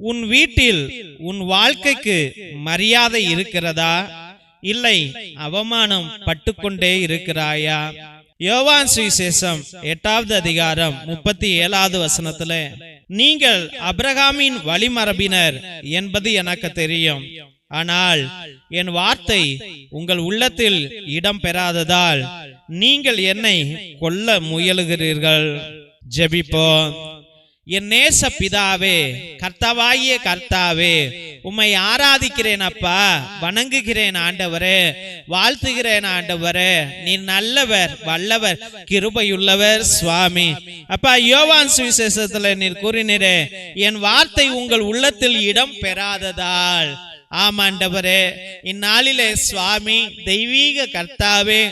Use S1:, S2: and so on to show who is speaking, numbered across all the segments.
S1: உன் வீட்டில் உன் வாழ்க்கைக்கு மரியாதை இருக்கிறதா? இல்லை அவமானம் பட்டுக்கொண்டே இருக்கிறாயா? யோவான் சுவிசேஷம் எட்டாவது அதிகாரம் முப்பத்தி ஏழாவது வசனத்துல நீங்கள் அப்ரஹாமின் வழிமரபினர் என்பது எனக்கு தெரியும். ஆனால் என் வார்த்தை உங்கள் உள்ளத்தில் இடம் பெறாததால் நீங்கள் என்னை கொல்ல முயலுகிறீர்கள். ஜெபிப்போம். என் நேச பிதாவே கர்த்தாவாகிய கர்த்தாவே உம்மை ஆராதிக்கிறேன் அப்பா வணங்குகிறேன் ஆண்டவரே வாழ்த்துகிறேன் ஆண்டவரே நீ நல்லவர் வல்லவர் கிருபையுள்ளவர் சுவாமி. அப்பா யோவான் சுவிசேஷத்துல நீர் கூறினரே என் வார்த்தை உங்கள் உள்ளத்தில் இடம் பெறாததால். ஆமாண்டவரே இந்நாளிலே சுவாமி தெய்வீக கர்த்தாவே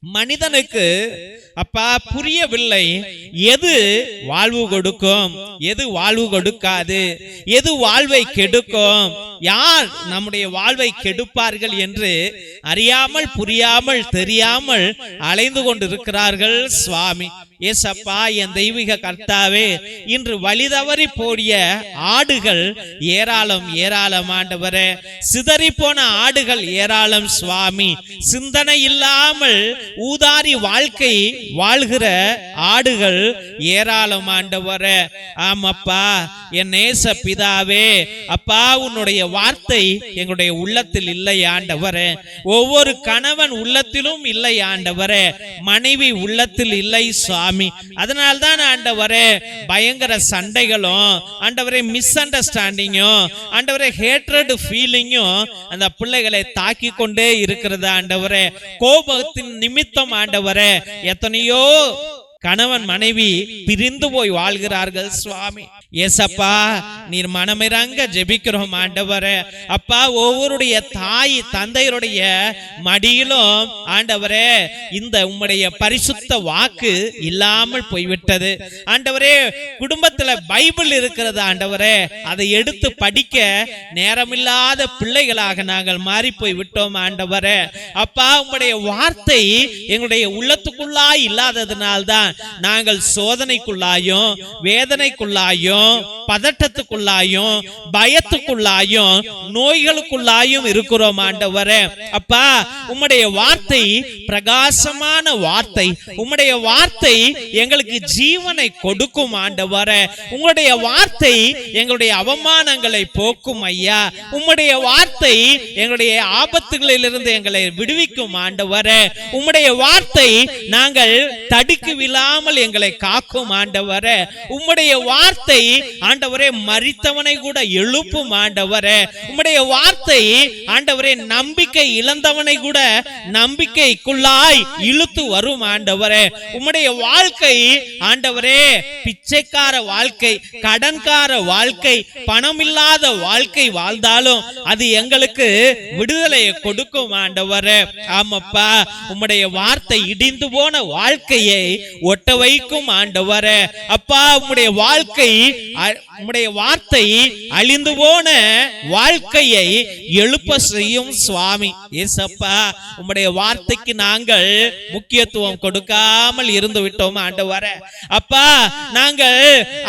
S1: மனிதனுக்கு அப்பா புரியவில்லை. எது வாழ்வு கொடுக்கும்? எது வாழ்வு கொடுக்காது? எது வாழ்வை கெடுக்கும்? யார் நம்முடைய வாழ்வை கெடுப்பார்கள் என்று அறியாமல் புரியாமல் தெரியாமல் அலைந்து கொண்டிருக்கிறார்கள் சுவாமி. ஏசப்பா என் தெய்வீக கர்த்தாவே இன்று வழி தவறி போடிய ஆடுகள் ஏராளம் ஏராளம் ஆண்டவரே. சிதறி போன ஆடுகள் ஏராளம் சுவாமி. சிந்தனை இல்லாமல் ஊதாரி வாழ்க்கை வாழ்கிற ஆடுகள் ஏராளம் ஆண்டவரே. ஆமாப்பா என் நேச பிதாவே அப்பா உன்னுடைய வார்த்தை எங்களுடைய உள்ளத்தில் இல்லை ஆண்டவரே. ஒவ்வொரு கணவன் உள்ளத்திலும் இல்லை ஆண்டவரே. மனைவி உள்ளத்தில் இல்லை சுவாமி அதனால்தான் ஆண்டவரே பயங்கர சண்டைகளும் ஆண்டவரே மிஸ் அண்டர்ஸ்டாண்டிங்கும் ஆண்டவரே ஹேட்ரட் ஃபீலிங்கும் அந்த பிள்ளைகளை தாக்கி கொண்டே இருக்கிறது ஆண்டவரே. கோபத்தின் நிமித்தம் ஆண்டவரே எத்தனையோ கணவன் மனைவி பிரிந்து போய் வாழ்கிறார்கள் சுவாமி. ஏசப்பா நீர் மனமிறங்க ஜெபிக்கிறோம் ஆண்டவரே. அப்பா ஒவ்வொருடைய தாய் தந்தையருடைய மடியிலும் ஆண்டவரே இந்த உம்முடைய பரிசுத்த வாக்கு இல்லாமல் போய்விட்டது. ஆண்டவரே குடும்பத்துல பைபிள் இருக்கிறது ஆண்டவரே. அதை எடுத்து படிக்க நேரமில்லாத பிள்ளைகளாக நாங்கள் மாறி போய் விட்டோம் ஆண்டவரே. அப்பா உம்முடைய வார்த்தை எங்களுடைய உள்ளத்துக்குள்ளாய் இல்லாததினால்தான் நாங்கள் சோதனைக்குள்ளாயும் வேதனைக்குள்ளாயும் பதட்டத்துக்குள்ளாயும் பயத்துக்குள்ளாயும் நோய்களுக்குள்ளாயும் இருக்கிறோம் ஆண்டவரே. அப்பா உம்முடைய வார்த்தை பிரகாசமான வார்த்தை. உம்முடைய வார்த்தை எங்களுக்கு ஜீவனை கொடுக்கும் ஆண்டவரே. உங்களுடைய வார்த்தை எங்களுடைய அவமானங்களை போக்கும் ஐயா. உம்முடைய வார்த்தை எங்களுடைய ஆபத்துகளிலிருந்து எங்களை விடுவிக்கும் ஆண்டவரே. உம்முடைய வார்த்தை நாங்கள் தடுக்கு விழாமல் எங்களை காக்கும் ஆண்டவரே. உம்முடைய வார்த்தை ஆண்டவரே மறித்தவனை கூட எழுப்பும் ஆண்டவரே. உம்முடைய வார்த்தை ஆண்டவரே நம்பிக்கை இழந்தவனை கூட நம்பிக்கைக்குள்ளாய் இழுத்து வரும் ஆண்டவரே. உம்முடைய வாழ்க்கை ஆண்டவரே பிச்சைக்கார வாழ்க்கை கடன்கார வாழ்க்கை பணமில்லாத வாழ்க்கை வாழ்ந்தாலும் அது எங்களுக்கு விடுதலையை கொடுக்கும் ஆண்டவரே. ஆமாப்பா உம்முடைய வார்த்தை இடிந்து போன வாழ்க்கையை ஒட்ட வைக்கும் ஆண்டவரே. அப்பா உம்முடைய வாழ்க்கை உம்முடைய வார்த்தை அழிந்து போன வாழ்க்கையை எழுப்ப செய்யும் சுவாமி. ஏசப்பா உம்முடைய வார்த்தைக்கு நாங்கள் முக்கியத்துவம் கொடுக்காமல் இருந்து விட்டோம் ஆண்டு வர அப்பா நாங்கள்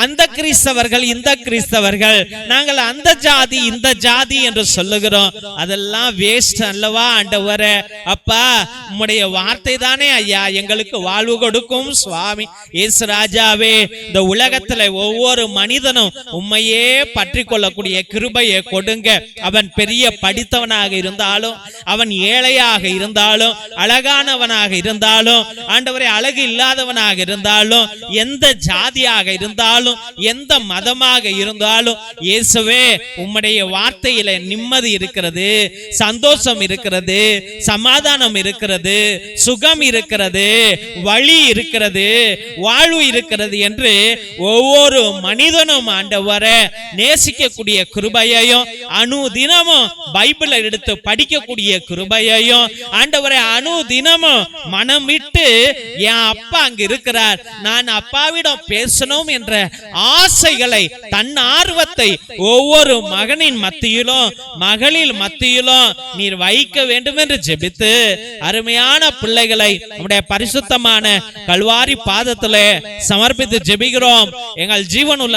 S1: அந்த கிறிஸ்தவர்கள் இந்த கிறிஸ்தவர்கள் நாங்கள் அந்த ஜாதி இந்த ஜாதி என்று சொல்லுகிறோம். அதெல்லாம் வேஸ்ட் அல்லவா ஆண்டவரே? அப்பா உம்முடைய வார்த்தை தானே ஐயா எங்களுக்கு வாழ்வு கொடுக்கும் சுவாமி. ஏசு ராஜாவே இந்த உலகத்துல ஒவ்வொரு மனிதனும் உண்மையே பற்றி கொள்ளக்கூடிய கிருபையை கொடுங்க. அவன் பெரிய படித்தவனாக இருந்தாலும் அவன் ஏழையாக இருந்தாலும் அழகானவனாக இருந்தாலும் ஆண்டவரை அழகு இல்லாதவனாக இருந்தாலும் எந்த ஜாதியாக இருந்தாலும் எந்த மதமாக இருந்தாலும் இயேசுவே உம்முடைய வார்த்தையில நிம்மதி இருக்கிறது சந்தோஷம் இருக்கிறது சமாதானம் இருக்கிறது சுகம் இருக்கிறது வழி இருக்கிறது வாழ்வு இருக்கிறது என்று ஒவ்வொரு மனித மனிதனும் ஆண்டவரை நேசிக்கக்கூடிய கிருபையையும் அணு தினமும் பைபிளை எடுத்து படிக்கக்கூடிய கிருபையையும் ஆண்டவரை அணு தினமும் மனம் விட்டு என் அப்பா அங்க இருக்கிறார். நான் அப்பாவிடம் பேசணும் என்ற ஆசைகளை தன் ஆர்வத்தை ஒவ்வொரு மகனின் மத்தியிலும் மகளில் மத்தியிலும் நீர் வைக்க வேண்டும் என்று ஜெபித்து அருமையான பிள்ளைகளை நம்முடைய பரிசுத்தமான கல்வாரி பாதத்திலே சமர்ப்பித்து ஜெபிக்கிறோம். எங்கள் ஜீவனுள்ள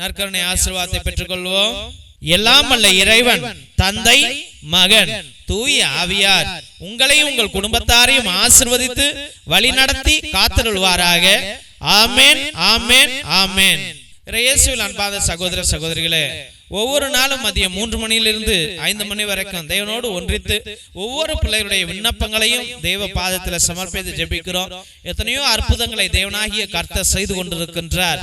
S1: நற்கருணை ஆசீர்வாதத்தை பெற்றுக்கொள்வோம். எல்லாம் அல்ல இறைவன் தந்தை மகன் தூய ஆவியார் உங்களையும் உங்கள் குடும்பத்தாரையும் ஆசிர்வதித்து வழிநடத்தி காத்திருள்வாராக. ஆமேன் ஆமேன் ஆமேன். இயேசுவில் அன்பாத சகோதர சகோதரிகளே ஒவ்வொரு நாளும் மதியம் மூன்று மணியிலிருந்து ஐந்து மணி வரைக்கும் தேவனோடு ஒன்றித்து ஒவ்வொரு பிள்ளைகளுடைய விண்ணப்பங்களையும் தேவ பாதத்தில் சமர்ப்பித்து ஜெபிக்கிறோம். எத்தனையோ அற்புதங்களை தேவனாகிய கர்த்தர் செய்து கொண்டிருக்கின்றார்.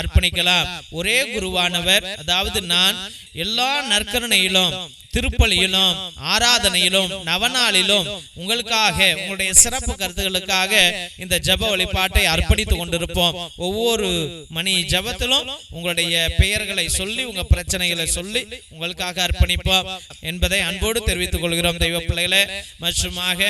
S1: அர்ப்பணிக்கலாம். ஒரே குருவானவர் அதாவது நான் எல்லா நற்கருணையிலும் திருப்பலியிலும் ஆராதனையிலும் நவநாளிலும் உங்களுக்காக உங்களுடைய சிறப்பு கருத்துகளுக்காக இந்த ஜப வழிபாட்டை அர்ப்பணித்துக் கொண்டிருப்போம். ஒவ்வொரு மணி ஜபத்திலும் உங்களுடைய பெயர்களை சொல்லி உங்க பிரச்சனைகளை சொல்லி உங்களுக்காக அர்ப்பணிப்போம் என்பதை அன்போடு தெரிவித்துக் கொள்கிறோம் தெய்வ பிள்ளைகளே. மற்றுமாக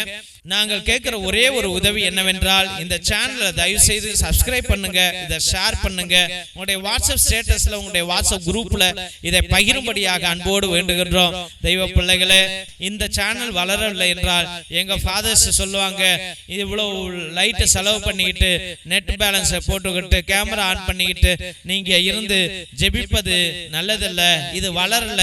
S1: நாங்கள் கேட்குற ஒரே ஒரு உதவி என்னவென்றால் இந்த சேனலை தயவு செய்து சப்ஸ்கிரைப் பண்ணுங்க இதை ஷேர் பண்ணுங்க. உங்களுடைய வாட்ஸ்அப் ஸ்டேட்டஸ்ல உங்களுடைய வாட்ஸ்அப் குரூப்ல இதை பகிரும்படியாக அன்போடு வேண்டுகின்றோம். தெய்வ பிள்ளைகளே இந்த சேனல் வளரவில்லை என்றால் எங்க ஃபாதர்ஸ் சொல்லுவாங்க இவ்வளவு லைட்டை செலவு பண்ணிக்கிட்டு நெட் பேலன்ஸை போட்டுக்கிட்டு கேமரா ஆன் பண்ணிக்கிட்டு நீங்க இருந்து ஜெபிப்பது நல்லதில்லை இது வளரல